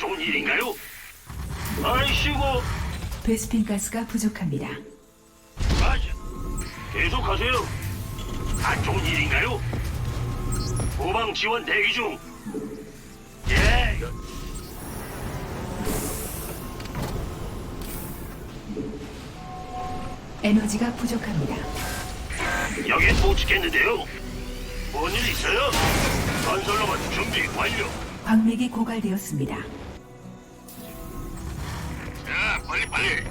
좋은 일인가요? 아이씨고, 베스핀 가스가 부족합니다. 맞아. 계속하세요. 안 좋은 일인가요? 후방 지원 대기 중. 예. 에너지가 부족합니다. 여긴 못 지켰는데요. 뭔 일 있어요? 건설로만 준비 완료. 광맥이 고갈되었습니다. 빨리.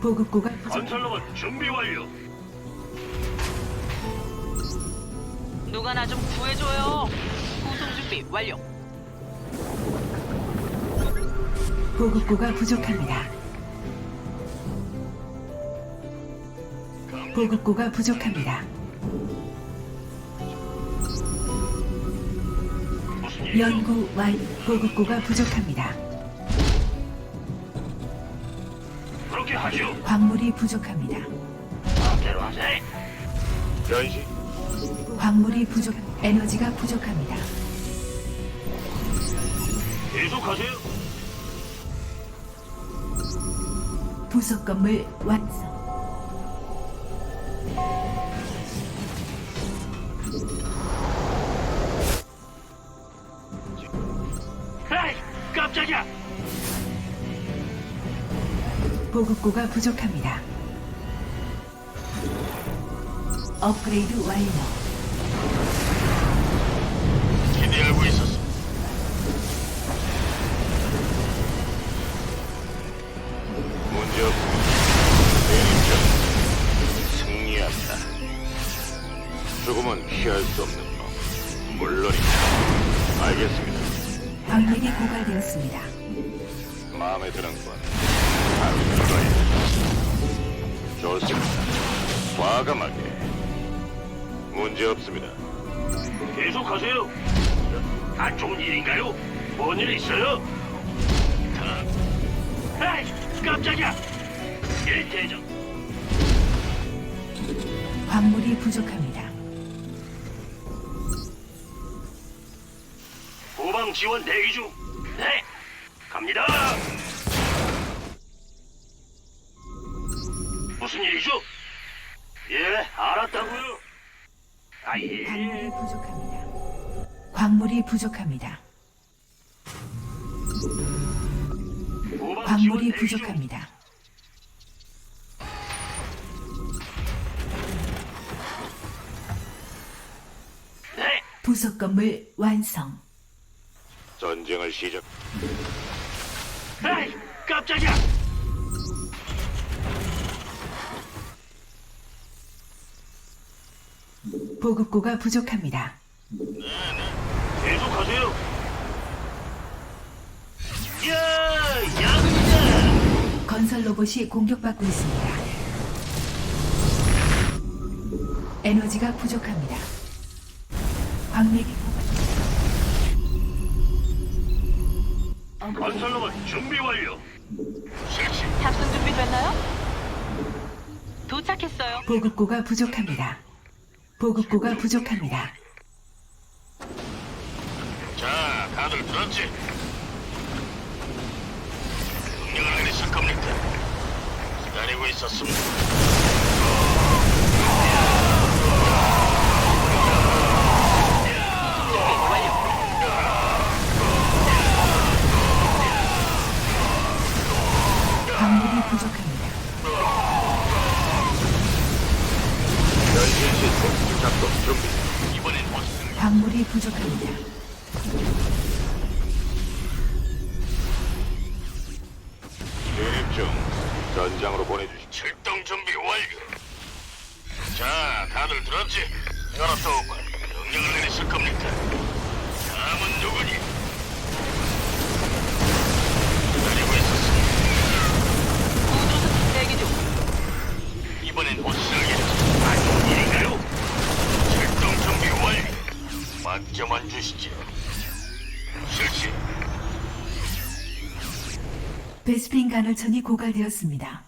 보급고가 부족. 건설로만 준비 완료. 누가 나 좀 구해줘요. 구송 준비 완료. 보급고가 부족합니다. 보급고가 부족합니다. 연구 완 보급고가 부족합니다. 그렇게 하죠. 광물이 부족합니다. 마음대로 하세요. 변신. 광물이 부족. 에너지가 부족합니다. 계속하세요. 부속 건물 완성. 보급고가 부족합니다. 업그레이드 완료. 기대하고 있었어. 문제. 내리죠. 승리한다. 죽음은 피할 수 없는 법. 물론이다. 알겠습니다. 광맥이 고갈되었습니다. 마음에 드는군. 좋습니다. 과감하게. 문제 없습니다. 계속하세요. 안 좋은 일인가요? 뭔 일 있어요? 에이, 깜짝이야. 일대장. 광물이 부족합니다. 후방 지원 대기 중. 네, 갑니다. 무슨 일이죠? 예, 알았다고요. 아 예. 광물이 부족합니다. 광물이 부족합니다. 광물이 지원 대기 중. 부족합니다. 네, 부속 건물 완성. 전쟁을 시작. 에이, 깜짝이야. 보급고가 부족합니다. 계속하세요. 야, 야근이다. 건설 로봇이 공격받고 있습니다. 에너지가 부족합니다. 광맥이. 건설로만 준비 완료. 실시. 탑승 준비 됐나요? 도착했어요. 보급고가 부족합니다. 보급고가 부족합니다. 자, 다들 들었지? 명령을 내리실 겁니까? 기다리고 있었습니다. 부족합니다. 발전이 고갈되었습니다.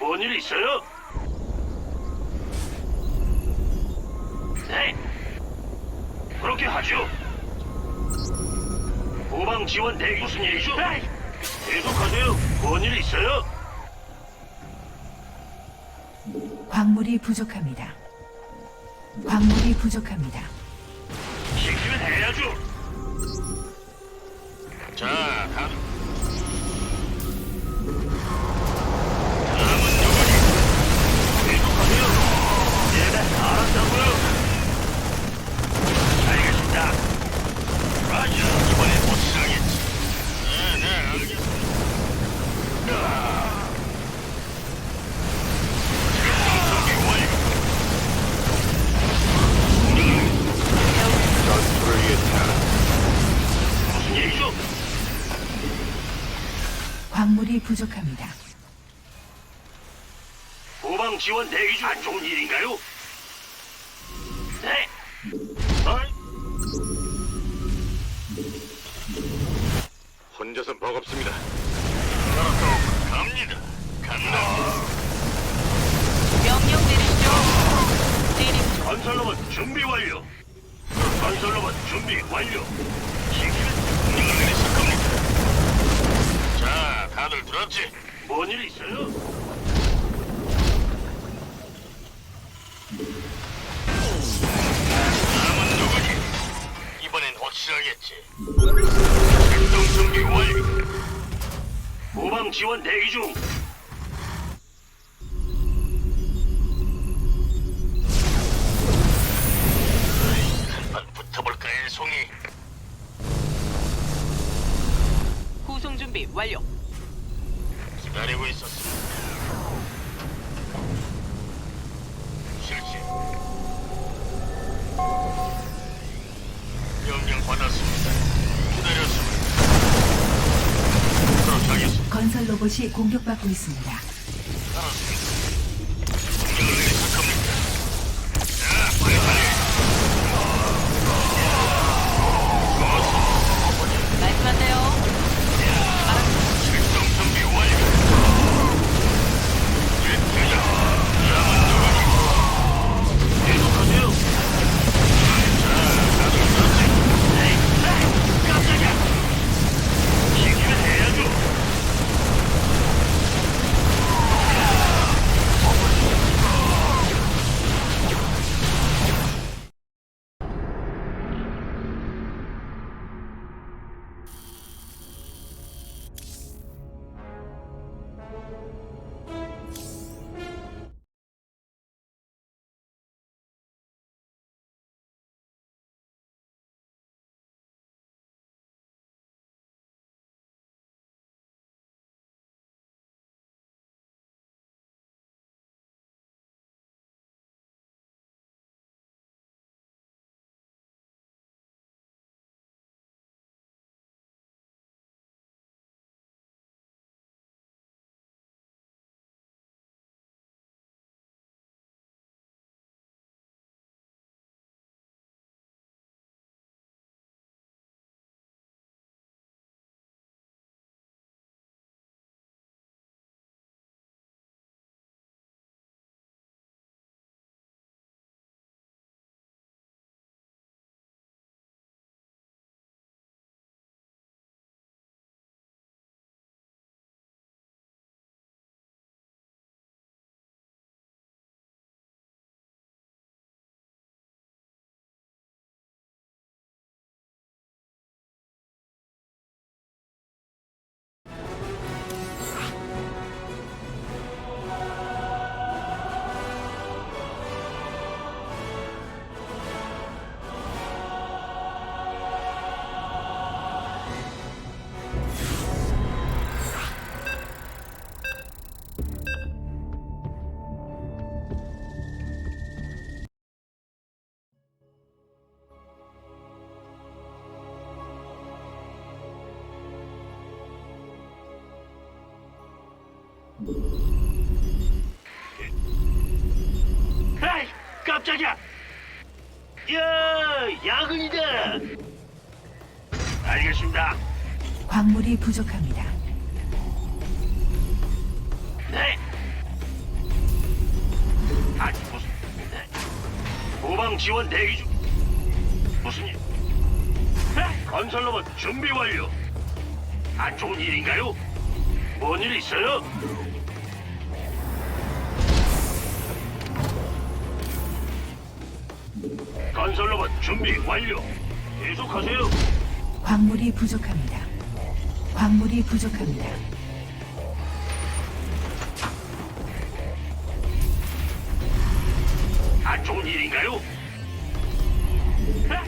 뭔 일 있어요? 네. 그렇게 하죠. 후방 지원 대기 무슨 일이죠? 네. 계속하세요. 뭔 일 있어요? 광물이 부족합니다. 광물이 부족합니다. 시키면 해야죠. 자, 가. 부족합니다. 후방 지원 대기 중. 안 좋은 일인가요? 네. 어이? 혼자선 버겁습니다. 알았다. 갑니다. 간다. 명령 내리시죠. 대리 건설로봇 준비 완료. 건설로봇 준비 완료. 명령을 내리실 겁니 다. 다들 들었지? 뭔 일 있어요? 다음은 누구니? 이번엔 확실하겠지. 출동 준비 완료. 후방 지원 대기 중. 한판 붙어볼까, 일송이? 구송 준비 완료. 로봇이 공격받고 있습니다. 깜짝이야! 야, 야근이다! 알겠습니다. 광물이 부족합니다. 네. 아니, 무슨, 네. 후방 지원 대기 중. 무슨 일? 건설로봇 준비 완료. 안 좋은 일인가요? 뭔 일 있어요? 준비 완료. 계속하세요. 광물이 부족합니다. 광물이 부족합니다. 안 좋은 일인가요? 네?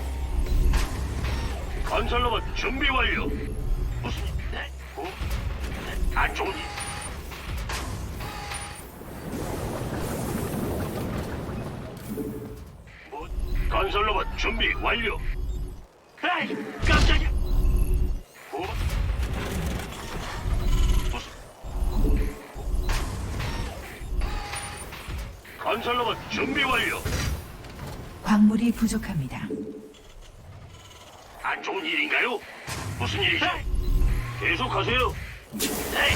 건설로봇 준비 완료. 무슨 일? 네? 어? 네? 안 좋은 일. 건설로봇 준비 완료. 에이, 깜짝이야. 어? 무슨? 건설로봇 준비 완료. 광물이 부족합니다. 안 좋은 일인가요? 무슨 일이죠? 계속하세요. 네.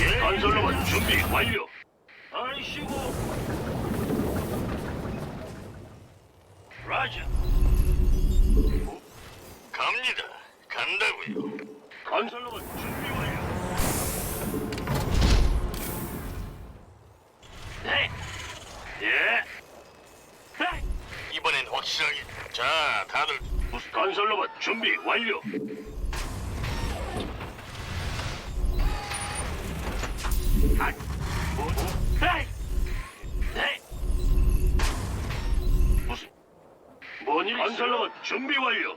예. 건설로만 준비 완료. 아이씨고. 간다고요. 건설로만 준비 완료. 네. 예. 네. 이번엔 확실하게. 자, 다들 무슨 건설로봇 준비 완료. 아, 뭐, 뭐? 에이! 네. 무슨 뭔 일? 건설로봇 준비 완료.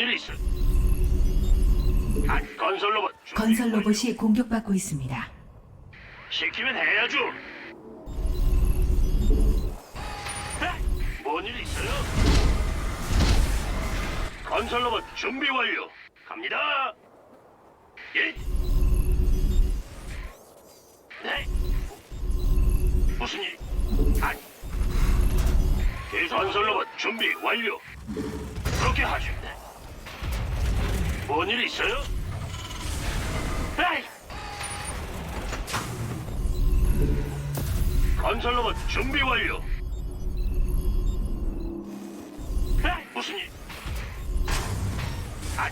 뭔일 있어? 아, 건설 로봇 준비 건설 완료. 로봇이 공격받고 있습니다. 시키면 해야죠. 뭔일 있어요? 건설 로봇 준비 완료. 갑니다. 예. 네. 무슨 일? 아. 계속 건설 로봇 준비 완료. 그렇게 하죠. 네. 뭔일 있어요? 에이. 건설로봇 준비 완료. 에이, 무슨 일? 아,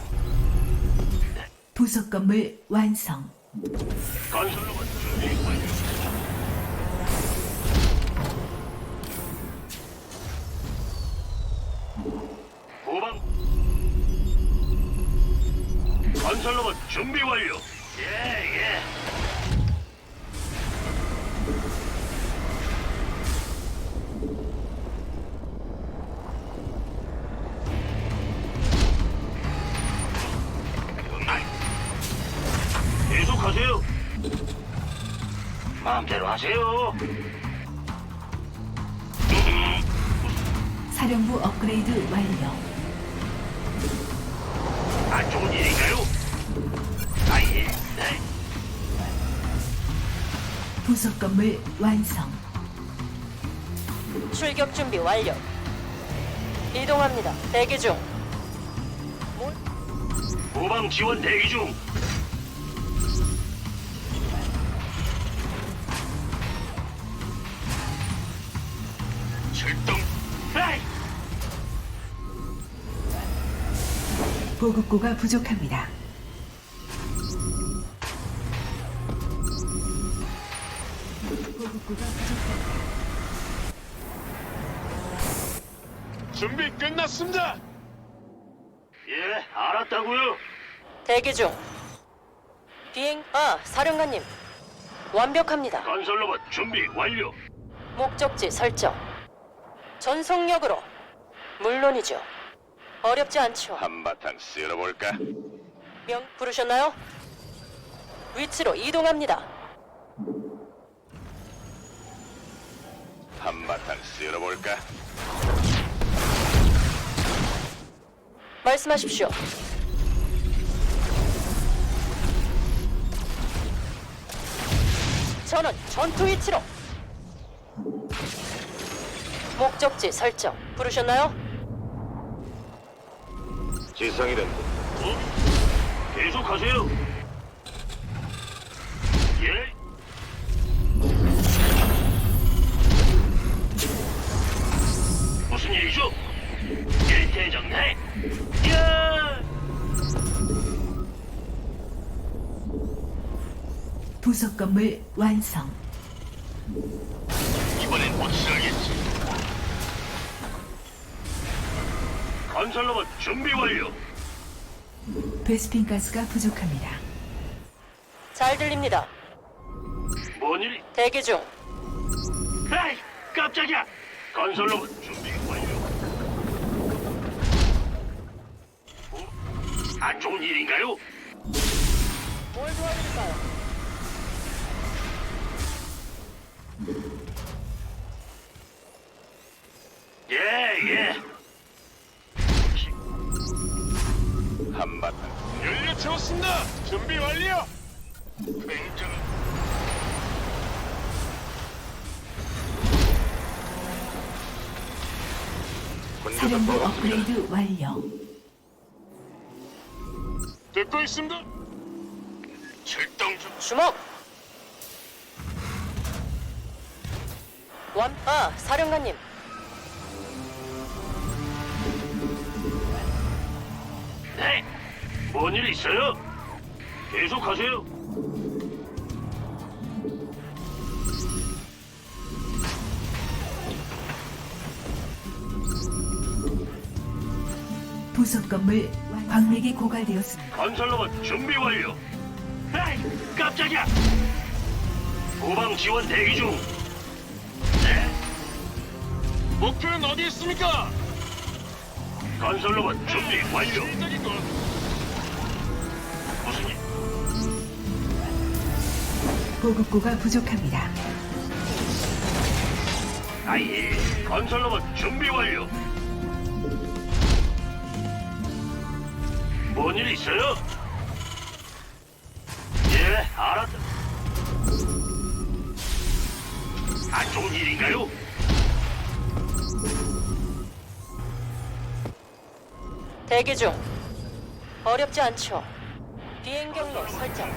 부속 건물 완성. 건설로봇 준비 완료. 마음대로 하세요. 사령부 업그레이드 완료. 안 좋은 일인가요? 아예. 네. 부속 건물 완성. 출격 준비 완료. 이동합니다. 대기 중. 뭘? 후방 지원 대기 중. 보급고가 부족합니다. 보급고가 부족합니다. 준비 끝났습니다. 예, 알았다고요. 대기 중. 비행. 아, 사령관님. 완벽합니다. 건설 로봇 준비 완료. 목적지 설정. 전속력으로. 물론이죠. 어렵지 않죠. 한바탕 쓸어볼까? 명 부르셨나요? 위치로 이동합니다. 한바탕 쓸어볼까? 말씀하십시오. 전원 전투 위치로. 목적지 설정 부르셨나요? 지상이 된다. 어? 계속하세요. 예. 무슨 일이죠? 예, 대장님. 야! 부속 건물 완성. 준비 완료. 베스핀 가스가 부족합니다. 잘 들립니다. 뭔 일이? 대기 중. 에이, 깜짝이야. 건설로봇 준비 완료. 어? 안 좋은 일인가요? 뭘 도와드릴까요? 예, 예. 한바탕. 연료 채웠습니다. 준비 완료. 굉장히. 사령부 업그레이드 완료. 듣고 있습니다. 출동 중. 주목. 원. 아, 사령관님. 네. 뭔 일 있어요? 계속하세요. 부속 건물 완- 광맥이 고갈되었습니다. 건설로봇 준비 완료. 에이, 깜짝이야. 후방 지원 대기 중. 네. 목표는 어디 있습니까? 건설로봇 준비 완료. 무슨 보급고가 부족합니다. 아예. 건설 로봇 준비 완료. 뭔 일 있어요? 예, 알았다. 안 좋은 일인가요? 대기 중. 어렵지 않죠. 비행 경로 설정.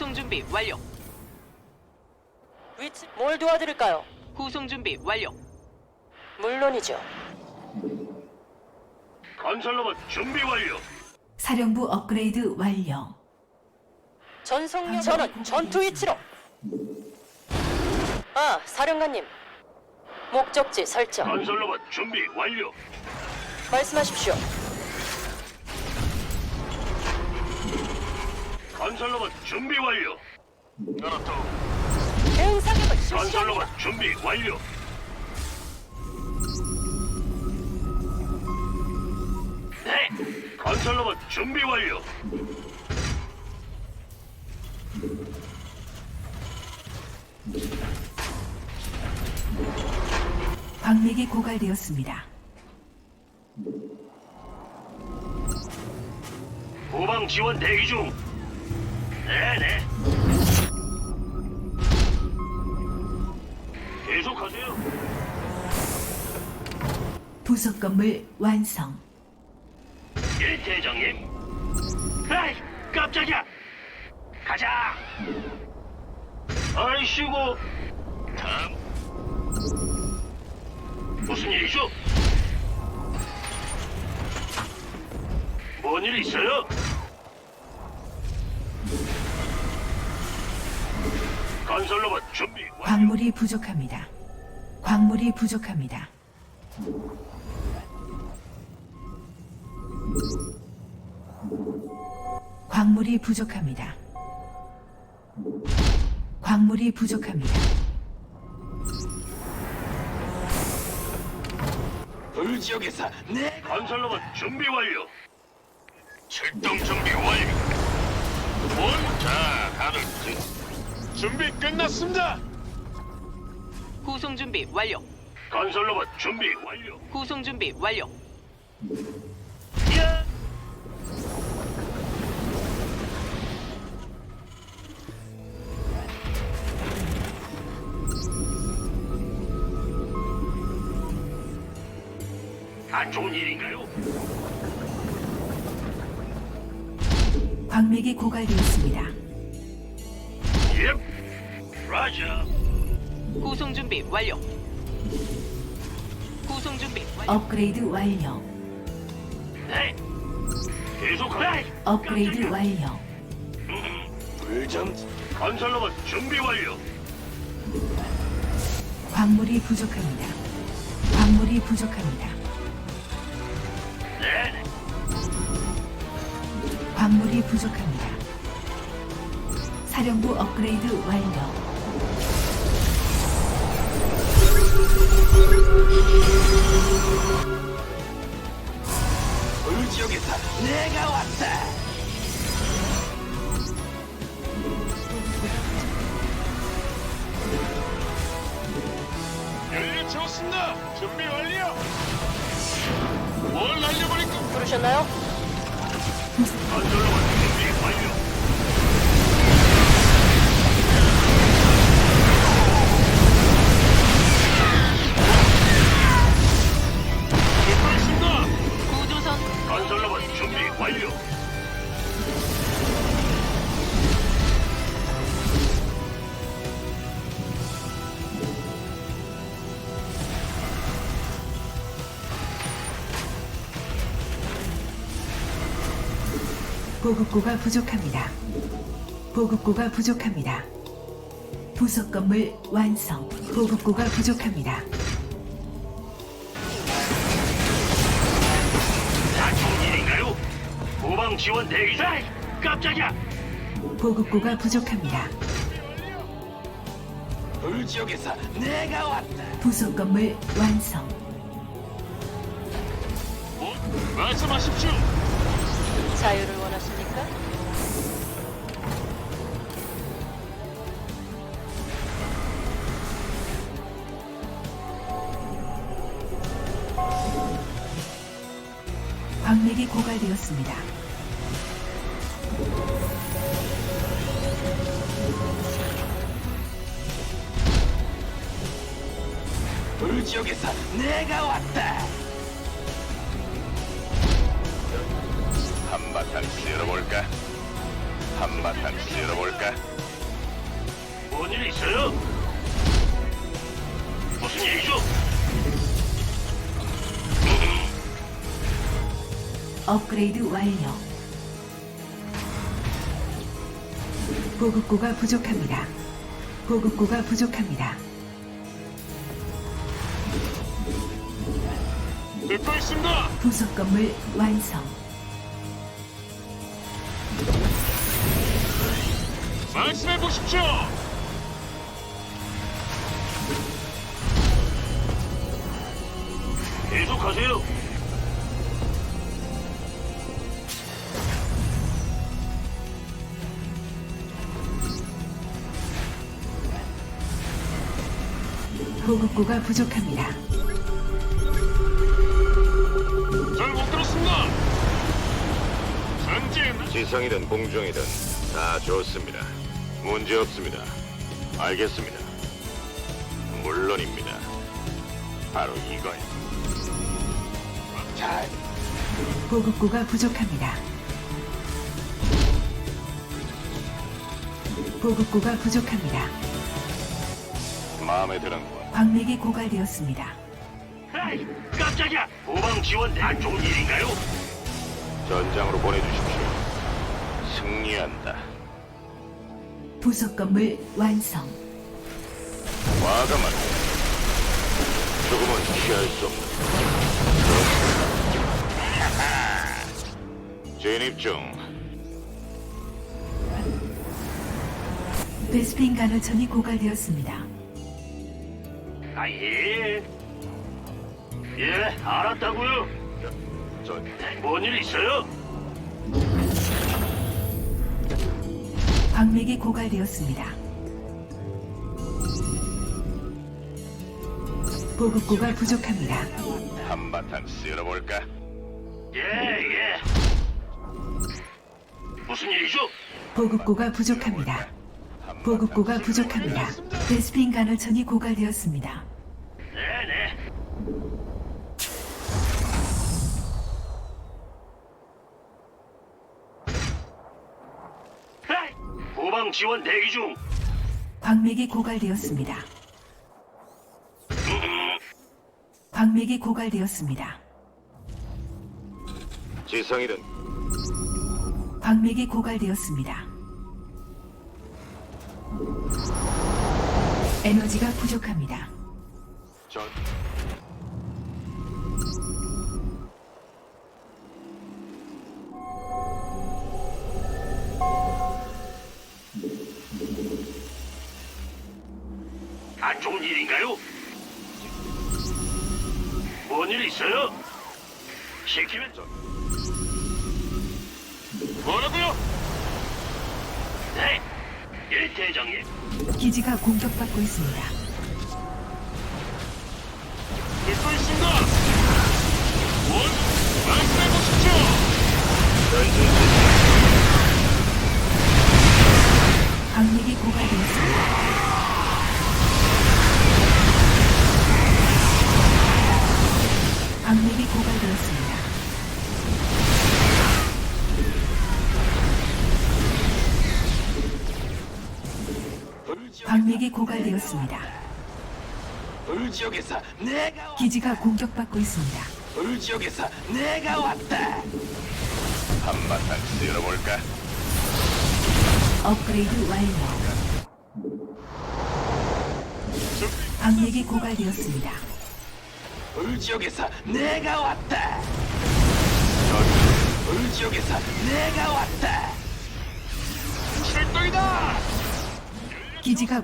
구송 준비 완료. 위치 뭘 도와드릴까요? 구송 준비 완료. 물론이죠. 건설로봇 준비 완료. 사령부 업그레이드 완료. 전속력 전원 전투 위치로. 아, 사령관님. 목적지 설정. 건설로봇 준비 완료. 말씀하십시오. 건설로봇 준비 완료. 알았다. 대응 사격을 건설로봇 실시합니다. 준비 완료. 네. 건설로봇 준비 완료. 광맥이 고갈되었습니다. 후방 지원 대기 중. 네네. 계속하세요. 부속 건물 완성. 예, 대장님. 에이, 깜짝이야. 가자. 아이씨고. 다음. 무슨 일이죠? 뭔 일 있어요? 건설로봇 준비 완료. 광물이 부족합니다. 광물이 부족합니다. 광물이 부족합니다. 광물이 부족합니다. 불지역에서 내 건설로봇 준비 완료. 출동 준비 완료. 뭘? 자, 다들 그- 준비 끝났습니다. 구송 준비 완료. 건설 로봇 준비 완료. 구송 준비 완료. 야! 안 좋은 일인가요? 광맥이 고갈되었습니다. 예. 라자. 구송 준비 완료. 구송 준비 완료. 업그레이드 완료. 네. 계속하라. 업그레이드 완료. 불정 건설로봇 준비 완료. 광물이 부족합니다. 광물이 부족합니다. 네. 광물이 부족합니다. 사령부 업그레이드 완료. 불지역에서 내가 왔다. 연료 채웠습니다. 준비 완료. 뭘 날려버릴까? 부르셨나요? 건설로봇 준비 완료. 보급고가 부족합니다. 보급고가 부족합니다. 부속 건물 완성. 보급고가 부족합니다. 다 좋은 일인가요? 후방 지원 대기 중. 에이, 깜짝이야. 보급고가 부족합니다. 불지역에서 내가 왔다. 부속 건물 완성. 뭐? 말씀하십시오. 자유를 고갈되었습니다. 불지역에서 내가 왔다. 한바탕 쓸어볼까? 한바탕 쓸어볼까? 뭔일 있어요? 무슨 일이죠? 업그레이드 완료. 보급고가 부족합니다. 보급고가 부족합니다. 듣고 있습니다. 부속 건물 완성. 말씀해 보십시오. 계속하세요. 보급고가 부족합니다. 잘 못 들었습니다. 전진. 지상이든 공중이든 다 좋습니다. 문제 없습니다. 알겠습니다. 물론입니다. 바로 이거요. 잘. 보급고가 부족합니다. 보급고가 부족합니다. 마음에 드는군. 광맥이 고갈되었습니다. 에이, 깜짝이야. 후방 지원 안 좋은 일인가요? 전장으로 보내주십시오. 승리한다. 부속 건물 완성. 과감하게. 조금은 피할 수 없는. 진입 중. 베스핀 간호천이 고갈되었습니다. 아, 예. 예, 알았다고요. 저, 뭔일 있어요? 광맥이 고갈되었습니다. 보급고가 부족합니다. 한바탕 쓸어볼까? 예, 예. 무슨 일이죠? 보급고가 부족합니다. 보급고가 부족합니다. 베스핀 간헐천이 고갈되었습니다. 네네. 에이, 후방 지원 대기 중. 광맥이 고갈되었습니다. 광맥이 고갈되었습니다. 지상이든 광맥이 고갈되었습니다. 에너지가 부족합니다. 저 지역에서 내가 기지가 공격받고 있습니다. 불지역에서 내가 왔다. 한바탕 쓸어볼까? 업그레이드 완료. 광맥이 고갈되었습니다. 불지역에서 내가 왔다. 불지역에서 내가 왔다. 출동이다. 기지가